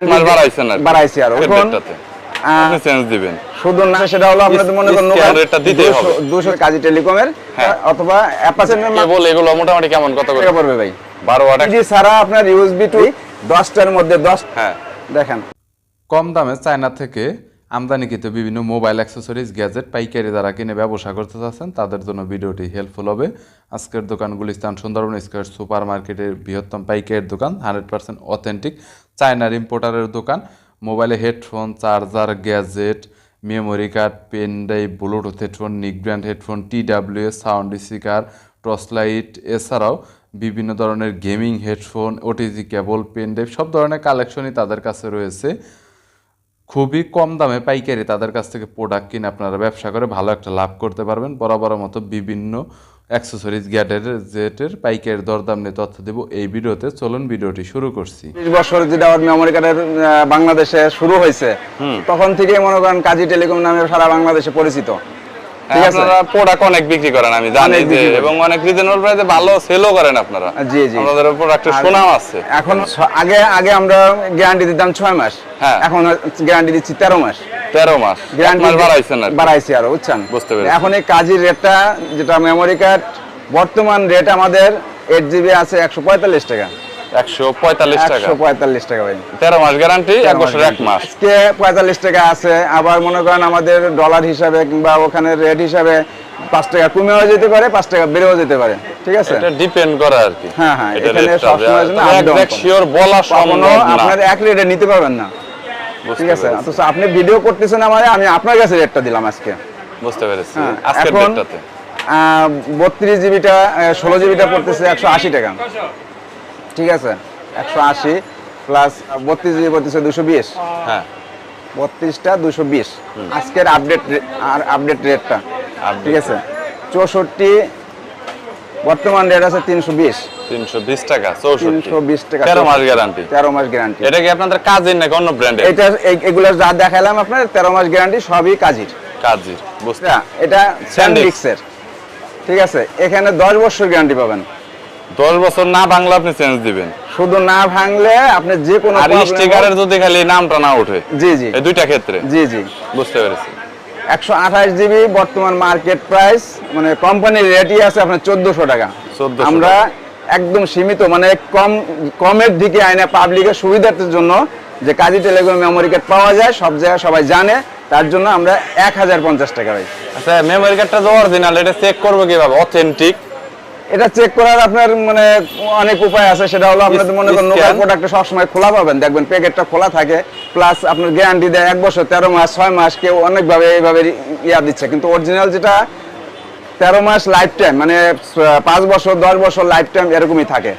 বাড়াইছি আরও। এখন, ডেটটাতে। আহ, আপনি চেঞ্জ দিবেন। শুধু না সেটা হলো আপনাদের মনে করেন রেটটা দিতেই হবে। দুশো কাজী টেলিকমের হ্যাঁ। অথবা অ্যাপাচের কেবল এগুলো মোটামুটি কেমন কত করে? পড়বে ভাই। বারো ওয়াট জি ছাড়া আপনার ইউএসবি টু দশটার মধ্যে দশ হ্যাঁ। দেখেন। কম দামে চায়না থেকে আমদানিকৃত বিভিন্ন মোবাইল অ্যাক্সেসরিজ গ্যাজেট পাইকারি যারা কিনে ব্যবসা করতে চাচ্ছেন তাদের জন্য ভিডিওটি হেল্পফুল হবে। আজকের দোকান গুলিস্তান সুন্দরবন স্কোয়ার সুপার মার্কেটের বৃহত্তম পাইকারের দোকান হান্ড্রেড পার্সেন্ট অথেন্টিক চায়নার ইম্পোর্টারের দোকান। মোবাইলে headphone charger gadget memory card pen drive bluetooth headphone neck brand headphone T W sound speaker torch light এছাড়াও বিভিন্ন ধরনের gaming headphone OTG cable pen drive সব ধরনের কালেকশনই তাদের কাছে রয়েছে। খুবই কম দামে পাইকারি তাদের কাছ থেকে প্রোডাক্ট কিনে আপনারা ব্যবসা করে ভালো একটা লাভ করতে পারবেন। বরাবর মতো বিভিন্ন অ্যাক্সেসরিজ গ্যাডের জেটের পাইকের দরদাম নিয়ে তথ্য দেব এই ভিডিওতে। চলুন ভিডিওটি শুরু করছি। বিশ বছর যেটা মেমোরি কার্ডের বাংলাদেশে শুরু হয়েছে তখন থেকে মনে করেন কাজী টেলিকম নামে সারা বাংলাদেশে পরিচিত। আপনারা প্রোডাক্ট অনেক বিক্রি করেন আমি জানি যে এবং অনেক রিজনেবল প্রাইসে ভালো সেলও করেন আপনারা। জি, জি। প্রোডাক্টের সুনাম আছে। এখন আগে আগে আমরা গ্যারান্টি দিতাম ছয় মাস। হ্যাঁ। এখন গ্যারান্টি দিচ্ছি তেরো মাস। তেরো মাস। এক মাস বাড়াইছেন আর বাড়াইছি আরও বুঝছেন? বুঝতে পেরেছি। এখন এই কাজের রেটটা যেটা মেমোরি কার্ড বর্তমান রেট আমাদের এইট জিবি আছে একশো পঁয়তাল্লিশ টাকা। টাকা। একশো পঁয়তাল্লিশ টাকা ভাই। তেরো মাস গ্যারান্টি বছর মাস। আজকে টাকা আছে আবার মনে করেন আমাদের ডলার হিসাবে কিংবা ওখানে রেট হিসাবে পাঁচ টাকা কমেও যেতে পারে পাঁচ টাকা বেড়েও যেতে পারে। ঠিক আছে? এটা ডিপেন্ড করে আর কি। হ্যাঁ, হ্যাঁ, এখানে বলা কখনো সম্ভব না। আপনার এক রেটে নিতে পারবেন না। ঠিক আছে? অথচ আপনি ভিডিও করতেছেন আমার আমি আপনার কাছে রেটটা দিলাম আজকে। বুঝতে পেরেছি। হ্যাঁ, আজকের বত্রিশ জিবিটা ষোলো জিবিটা পড়তেছে একশো আশি টাকা। ঠিক আছে? একশো আশি প্লাস বত্রিশ জিবি পড়তেছে দুশো বিশ। হ্যাঁ। বত্রিশটা দুশো বিশ। আজকের আপডেট আর আপডেট রেটটা ঠিক আছে? চৌষট্টি বর্তমান রেট আছে তিনশো বিশ। তিনশো বিশ টাকা চৌষট্টি। বিশ টাকা তেরো মাস গ্যারান্টি তেরো মাস গ্যারান্টি এটা কি আপনাদের কাজের নাকি অন্য ব্র্যান্ডের এটা এগুলো যা দেখালাম আপনার তেরো মাস গ্যারান্টি সবই কাজের। কাজের বুঝতে এটা এটা স্যান্ডিক্সের ঠিক আছে? এখানে দশ বছর গ্যারান্টি পাবেন। দশ বছর না ভাঙলে আপনি চেঞ্জ দিবেন। শুধু না ভাঙলে আপনি যে কোনো আর স্টিকারের যদি খালি নামটা না ওঠে জি জি। এই দুইটা ক্ষেত্রে? জি জি। বুঝতে পেরেছি। একশো আঠাশ জিবি বর্তমান মার্কেট প্রাইস মানে কোম্পানির রেটই আছে আপনার চোদ্দশো টাকা। আমরা একদম সীমিত মানে কম কমের দিকে আইনে পাবলিকের সুবিধার্থের জন্য যে কাজী টেলিকম মেমোরি কার্ড পাওয়া যায় সব জায়গায় সবাই জানে তার জন্য আমরা এক হাজার পঞ্চাশ টাকা পাই আচ্ছা মেমোরি কার্ডটা যে অরিজিনাল এটা চেক করব কীভাবে? অথেন্টিক এটা চেক করার আপনার মানে অনেক উপায় আছে সেটা হলো আপনাদের মনে করেন Scan? প্রোডাক্ট সবসময় খোলা পাবেন। দেখবেন প্যাকেটটা খোলা থাকে প্লাস আপনার গ্যারান্টি দেয় এক বছর তেরো মাস ছয় মাস কেউ অনেকভাবে এইভাবে ইয়া দিচ্ছে। কিন্তু অরিজিনাল যেটা তেরো মাস লাইফ টাইম মানে পাঁচ বছর দশ বছর লাইফ টাইম এরকমই থাকে।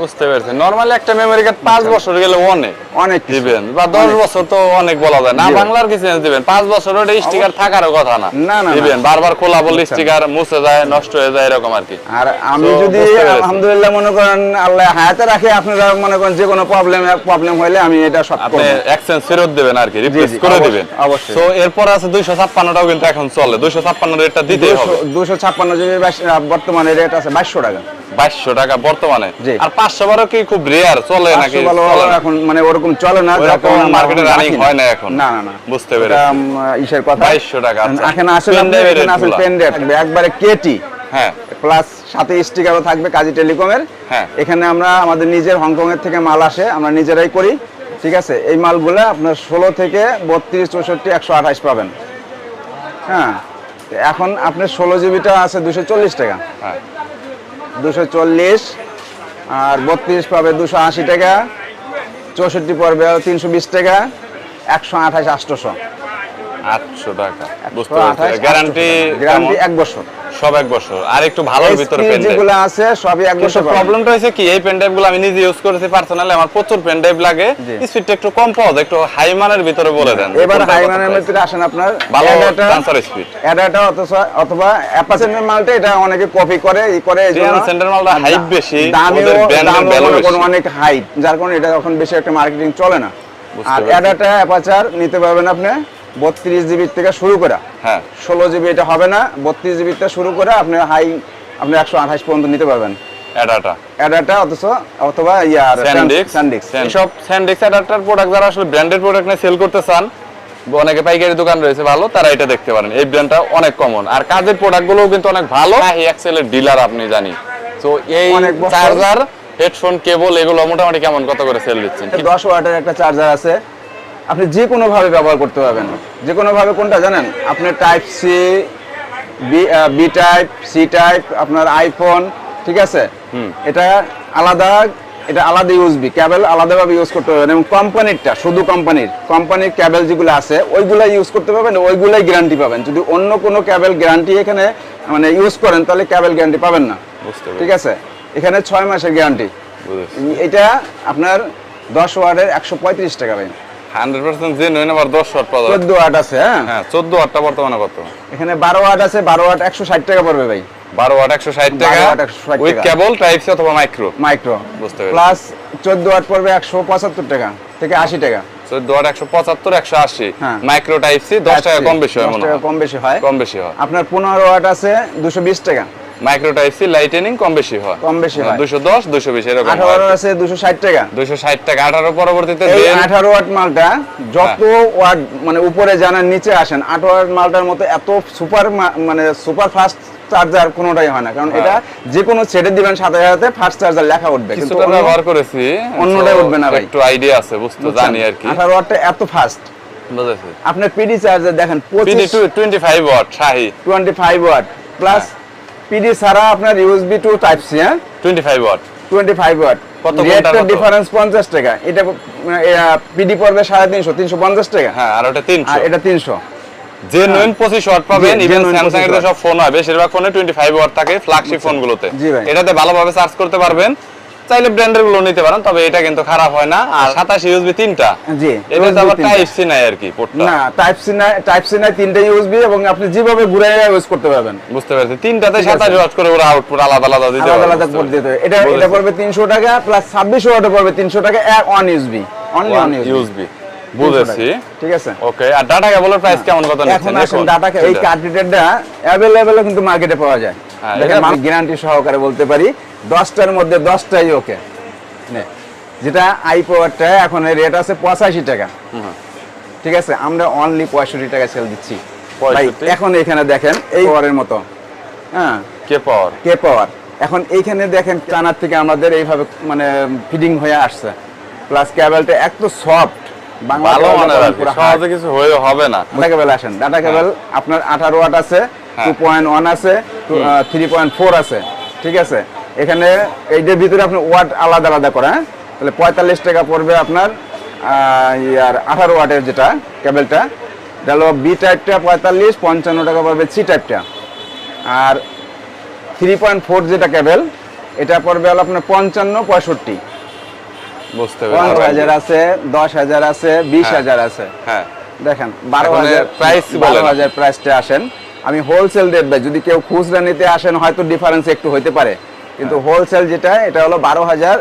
বুঝতে পেরেছি। নরমালি একটা মেমোরি কার্ড পাঁচ বছর গেলে অনেক অনেক দিবেন বা দশ অনেক। বছর তো অনেক বলা যায়। না বাংলার কি চেঞ্জ দিবেন। পাঁচ বছর ওটা স্টিকার থাকারও কথা না। না, না, না। দিবেন। বারবার খোলা বললে স্টিকার মুছে যায় নষ্ট হয়ে যায় এরকম আর কি। আর আমি যদি আলহামদুলিল্লাহ মনে করেন আল্লাহ হায়াতে রাখে আপনারা মনে করেন যে কোনো প্রবলেম প্রবলেম হলে আমি এটা সব আপনি এক্সচেঞ্জ ফেরত দেবেন আর কি রিপ্লেস করে দিবেন। অবশ্যই। তো এরপর আছে দুইশো ছাপ্পান্নটাও কিন্তু এখন চলে। দুইশো ছাপ্পান্ন রেটটা দিতেই হবে। ছাপ্পান্ন বর্তমানে রেট আছে বাইশশো টাকা। বাইশশো টাকা বর্তমানে। আর পাঁচশো বারো কি খুব রেয়ার চলে নাকি? এখন মানে ওরকম চলে না running রাখি হয় না এখন। না না না। বুঝতে পেরেছি। ইসের কথা। 2200 টাকা, আচ্ছা। এখানে আসলে থাকবে। একবারে কেটি হ্যাঁ। প্লাস সাথে স্টিকারও থাকবে কাজী টেলিকমের হ্যাঁ। এখানে আমরা আমাদের নিজের হংকং এর থেকে মাল আসে আমরা নিজেরাই করি। ঠিক আছে? এই মালগুলো আপনার ষোলো থেকে বত্রিশ চৌষট্টি একশো আঠাশ পাবেন। হ্যাঁ? এখন আপনার ষোলো জিবিটা আছে দুশো চল্লিশ টাকা। হ্যাঁ। দুশো চল্লিশ আর বত্রিশ পাবে দুশো আশি টাকা। চৌষট্টি পর্বে তিনশো বিশ টাকা। একশো আঠাশ আষ্টশো 800 টাকা। বুঝতে গ্যারান্টি গ্যারান্টি বছর। সব বছর। আর একটু ভালোর ভিতরে আছে সবই বছর প্রবলেমটা হইছে কি? এই আমি নিজে ইউজ করেছি পার্সোনালি আমার প্রচুর লাগে। স্পিডটা একটু কম পাওয়া যায় একটু হাই মানের ভিতরে বলে দেন। এবার হাই মানের ভিতরে আসেন আপনার। ভালো ট্রান্সফার স্পিড অথবা মালটা এটা অনেকে কপি করে ই করে মালটা আচ্ছা। বেশি ওদের ব্র্যান্ডের ভ্যালু বেশি অনেক যার কারণে এটা এখন বেশি একটা মার্কেটিং চলে না। আর এডাটা অ্যাপাচার নিতে পারবেন আপনি। বত্রিশ জিবি থেকে শুরু করে। হ্যাঁ। ষোলো জিবি এটা হবে না বত্রিশ জিবিটা শুরু করে আপনি হাই আপনি একশো আঠাশ পর্যন্ত নিতে পারবেন। অ্যাডাটা অ্যাডাটা অথচ অথবা ইয়ার স্যান্ডিক্স স্যান্ডিক্স এসব স্যান্ডিক্স অ্যাডাপ্টার প্রোডাক্ট যারা আসলে ব্র্যান্ডেড প্রোডাক্ট নিয়ে সেল করতে চান অনেকে পাইকারি দোকান রয়েছে ভালো তারা এটা দেখতে পারেন। এই ব্র্যান্ডটা অনেক কমন আর কাজের প্রোডাক্টগুলোও কিন্তু অনেক ভালো। এই এক্সেলের ডিলার আপনি জানি। তো এই চার্জার হেডফোন কেবল এগুলো মোটামুটি কেমন কত করে সেল দিচ্ছেন? দশ ওয়াটের একটা চার্জার আছে। আপনি যে কোনো ভাবে ব্যবহার করতে পারবেন। যে কোনো ভাবে কোনটা জানেন? আপনি type C B type C type আপনার আইফোন ঠিক আছে? এটা আলাদা এটা আলাদা ইউজবি ক্যাবেল আলাদাভাবে ইউজ করতে পারবেন এবং কোম্পানিরটা শুধু কোম্পানির কোম্পানির ক্যাবেল যেগুলো আছে ওইগুলো ইউজ করতে পারবেন ওইগুলাই গ্যারান্টি পাবেন। যদি অন্য কোনো ক্যাবেল গ্যারান্টি এখানে মানে ইউজ করেন তাহলে ক্যাবেল গ্যারান্টি পাবেন না। বুঝতে ঠিক আছে? এখানে ছয় মাসের গ্যারান্টি এটা আপনার দশ ওয়ার্ডের একশো পঁয়ত্রিশ টাকা ভাই হান্ড্রেড পার্সেন্ট জেনুইন আবার দশ শট পাওয়া চোদ্দ ওয়াট আছে হ্যাঁ? হ্যাঁ চোদ্দ আটটা বর্তমানে কত? এখানে বারো ওয়াট আছে বারো ওয়াট একশো ষাট টাকা পড়বে ভাই। বারো ওয়াট একশো ষাট টাকা উইথ কেবল টাইপ সি অথবা মাইক্রো মাইক্রো বুঝতে পেরেছি। প্লাস চোদ্দ ওয়াট পড়বে একশো পঁচাত্তর টাকা থেকে আশি টাকা। চোদ্দ ওয়াট একশো পঁচাত্তর একশো আশি। মাইক্রো টাইপ সি দশ টাকা কম বেশি হয় মনে হয়। কম বেশি হয়। কম বেশি হয়। আপনার পনেরো ওয়াট আছে দুশো বিশ টাকা। মাইক্রো লাইটেনিং কম বেশি হয়। কম বেশি হয়। দুশো দশ দুশো বিশ এরকম আঠারো আছে দুশো ষাট টাকা। দুশো ষাট টাকা। আঠারো পরবর্তীতে এই then আঠারো ওয়াট মালটা যত হ্যাঁ। ওয়াট মানে উপরে জানার নিচে আসেন আঠারো ওয়াট মালটার মতো এত সুপার মানে সুপার ফাস্ট চার্জার কোনোটাই হয় না। কারণ হ্যাঁ। এটা যে কোনো ছেড়ে দিবেন সাথে সাথে ফাস্ট চার্জার লেখা উঠবে। কিন্তু ব্যবহার করেছি। অন্যটাই উঠবে না ভাই। একটু আইডিয়া আছে বুঝতে জানি আর কি। আঠারো ওয়াটটা এত ফাস্ট। বুঝেছি। আপনার পিডি চার্জার দেখেন PD to twenty five watt Shahi. Twenty five watt plus PD ছাড়া আপনার ইউএসবি টু টাইপ সি হ্যাঁ? Twenty five watt twenty five watt কত ডিফারেন্স টাকা। এটা পিডি পড়বে সাড়ে তিনশো তিনশো পঞ্চাশ টাকা। হ্যাঁ আর ওটা তিনশো। আর এটা তিনশো। জেনুইন পঁচিশ ওয়াট পাবেন ইভেন স্যামসাং এর 25 সব ফোন হয় বেশিরভাগ ফোনে টোয়েন্টি ফাইভ ওয়াট থাকে ফ্ল্যাগশিপ ফোনগুলোতে জি এটাতে ভালোভাবে চার্জ করতে পারবেন। চাইলে ব্র্যান্ডেরগুলো নিতে পারেন তবে এটা কিন্তু খারাপ হয় না। আর সাতাশ ইউএসবি তিনটা। জি এটা তো আবার টাইপ সি নাই আর কি পোর্টটা না টাইপ সি টাইপ সি নাই তিনটে ইউএসবি এবং আপনি যেভাবে ঘুরে ইউজ করতে পারবেন। বুঝতে পারছি। তিনটাতে ঠিক আছে। সাতাশ ওয়াট করে ওরা আউটপুট আলাদা আলাদা দিতে আলাদা আলাদা করে দিতে হবে। এটা এটা পড়বে তিনশো টাকা প্লাস ছাব্বিশ ওয়াটে পড়বে তিনশো টাকা on USB only on USB বুঝেছি। ঠিক আছে। ওকে আর ডাটা কেবলের প্রাইস কেমন কত এখন নিচ্ছেন? আসেন ডাটা এই অ্যাভেলেবেল কিন্তু মার্কেটে পাওয়া যায়। গ্যারান্টি সহকারে বলতে পারি দশটার মধ্যে দশটাই ওকে যেটা আই পাওয়ারটা এখন রেট আছে পঁচাশি টাকা। ঠিক আছে? আমরা অনলি পঁয়ষট্টি টাকা সেল দিচ্ছি। এখন এখানে দেখেন এই পাওয়ারের মতো। হ্যাঁ। কে পাওয়ার কে পাওয়ার এখন এইখানে দেখেন চানার থেকে আমাদের এইভাবে মানে ফিডিং হয়ে আসছে। প্লাস ক্যাবেলটা এত সফট বাংলা ভালো মানে। সহজে কিছু হয়ে হবে না। ডাটা কেবল আসেন। ডাটা কেবল আপনার আঠারো ওয়াট আছে। হ্যাঁ। টু পয়েন্ট ওয়ান আছে থ্রি পয়েন্ট ফোর আছে ঠিক আছে? এখানে এইটার ভিতরে আপনি ওয়াট আলাদা আলাদা করে হ্যাঁ? তাহলে পঁয়তাল্লিশ টাকা পড়বে আপনার ইয়ার আঠারো ওয়াটের যেটা কেবলটা এটা বি টাইপটা পঁয়তাল্লিশ পঞ্চান্ন টাকা পড়বে সি টাইপটা আর থ্রি পয়েন্ট ফোর যেটা কেবল এটা পড়বে হলো আপনার পঞ্চান্ন পঁয়ষট্টি। বুঝতে পনেরো হাজার আছে দশ হাজার আছে বিশ হাজার আছে। হ্যাঁ। দেখেন বারো হাজার প্রাইস বারো। হাজার প্রাইসটা আসেন। আমি হোলসেল রেট ভাই যদি কেউ খুচরা নিতে আসেন হয়তো ডিফারেন্স একটু হইতে পারে। কিন্তু হ্যাঁ। হোলসেল যেটা এটা হলো বারো হাজার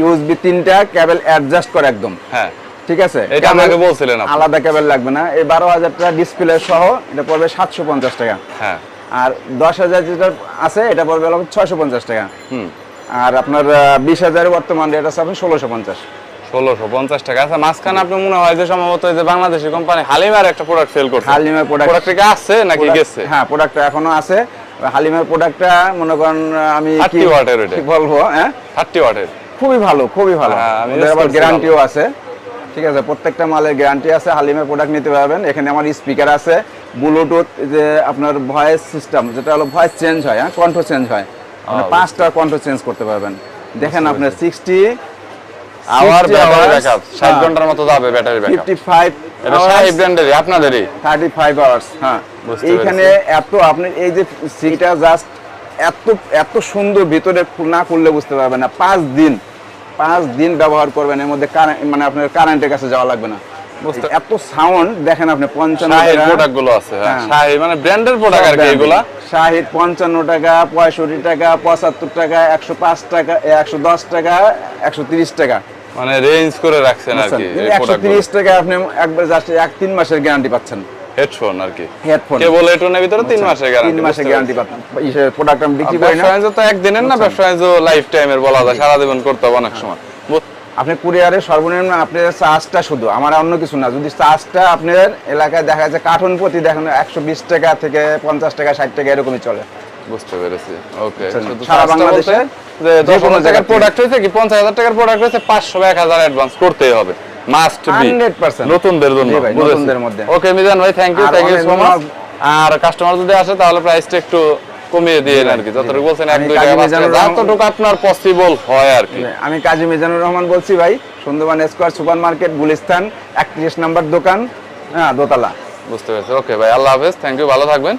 ইউএসবি তিনটা কেবল অ্যাডজাস্ট করে একদম। হ্যাঁ। ঠিক আছে? এটা আমাকে বলছিলেন আলাদা কেবল লাগবে না। এই বারো হাজারটা ডিসপ্লে সহ এটা পড়বে সাতশো পঞ্চাশ টাকা। হ্যাঁ। আর দশ হাজার যেটা আছে এটা পড়বে ছয়শো পঞ্চাশ টাকা। হুম। আর আপনার বিশ হাজারের বর্তমান রেট আছে আপনি ষোলোশো পঞ্চাশ। ষোলোশো পঞ্চাশ টাকা। আচ্ছা মাঝখানে আপনি মনে হয় যে সম্ভবত এই যে বাংলাদেশি কোম্পানি হালিমার একটা প্রোডাক্ট সেল করছে। হালিমের প্রোডাক্ট কি আছে নাকি গেছে? হ্যাঁ প্রোডাক্টটা এখনও আছে। হালিমের প্রোডাক্টটা মনে করেন আমি কি- ওয়াটের। বলব হ্যাঁ? থার্টি ওয়াটের। খুবই ভালো খুবই ভালো। হ্যাঁ, আবার গ্যারান্টিও আছে। ঠিক আছে প্রত্যেকটা মালের গ্যারান্টি আছে। হালিমের প্রোডাক্ট নিতে পারবেন। এখানে আমার স্পিকার আছে। ব্লুটুথ যে আপনার ভয়েস সিস্টেম যেটা হলো ভয়েস চেঞ্জ হয় হ্যাঁ? কণ্ঠ চেঞ্জ হয়। মানে পাঁচটা কণ্ঠ চেঞ্জ করতে পারবেন। দেখেন আপনার সিক্সটি আওয়ার ব্যাটারি ব্যাকআপ ষাট হ্যাঁ। ঘণ্টার মতো যাবে ব্যাটারি ব্যাকআপ ফিফটি ফাইভ এটা শাহি ব্র্যান্ডেরই আপনাদেরই? থার্টি ফাইভ আওয়ার্স হ্যাঁ এইখানে এত আপনি এই যে সিটা জাস্ট এত এত সুন্দর ভিতরে না করলে বুঝতে পারবেন না। পাঁচ দিন পাঁচ দিন ব্যবহার করবেন এর মধ্যে মানে আপনার কারেন্টের কাছে যাওয়া লাগবে না। এত সাউন্ড দেখেন আপনি পঞ্চান্ন প্রোডাক্টগুলো আছে হ্যাঁ। হ্যাঁ। শাহি মানে ব্র্যান্ডের প্রোডাক্ট আর কি এগুলা? শাহিদ পঞ্চান্ন টাকা পঁয়ষট্টি টাকা পঁচাত্তর টাকা একশো পাঁচ টাকা একশো দশ টাকা একশো তিরিশ টাকা। মানে রেঞ্জ করে রাখছেন আর কি টাকা আপনি একবার জাস্ট এক তিন মাসের গ্যারান্টি পাচ্ছেন। হেডফোন আর কি? হেডফোন কেবল হেডফোনের ভিতরে তিন মাসের গ্যারান্টি মাসের গ্যারান্টি পাচ্ছেন। প্রোডাক্ট আমি বিক্রি করি না। ব্যবসা তো একদিনের না ব্যবসা বাণিজ্য লাইফ টাইমের বলা যায় সারা জীবন করতে হবে অনেক সময়। আপনি কুরিয়ারে সর্বনিম্ন আপনার চার্জটা শুধু আমার অন্য কিছু না যদি চার্জটা আপনার এলাকায় দেখা যাচ্ছে কার্টুন প্রতি দেখেন একশো বিশ টাকা থেকে পঞ্চাশ টাকা ষাট টাকা এরকমই চলে। বুঝতে পেরেছি। ওকে সারা বাংলাদেশে যে দশ হাজার টাকার প্রোডাক্ট হয়েছে কি পঞ্চাশ হাজার টাকার প্রোডাক্ট হয়েছে পাঁচশো এক হাজার অ্যাডভান্স করতেই হবে। মাস্ট বি 100% নতুনদের জন্য নতুনদের মধ্যে। ওকে মিজান ভাই thank you thank you so much R customer যদি আসে তাহলে প্রাইসটা একটু কমিয়ে দিয়ে আর কি যতটুকু বলছেন এক দুই যতটুকু আপনার পসিবল হয় আর কি আমি কাজী মিজানুর রহমান বলছি ভাই Sundarban square super market Gulistan একত্রিশ নম্বর দোকান হ্যাঁ দোতলা। বুঝতে পেরেছি। ওকে ভাই আল্লাহ হাফেজ। থ্যাংক ইউ ভালো থাকবেন।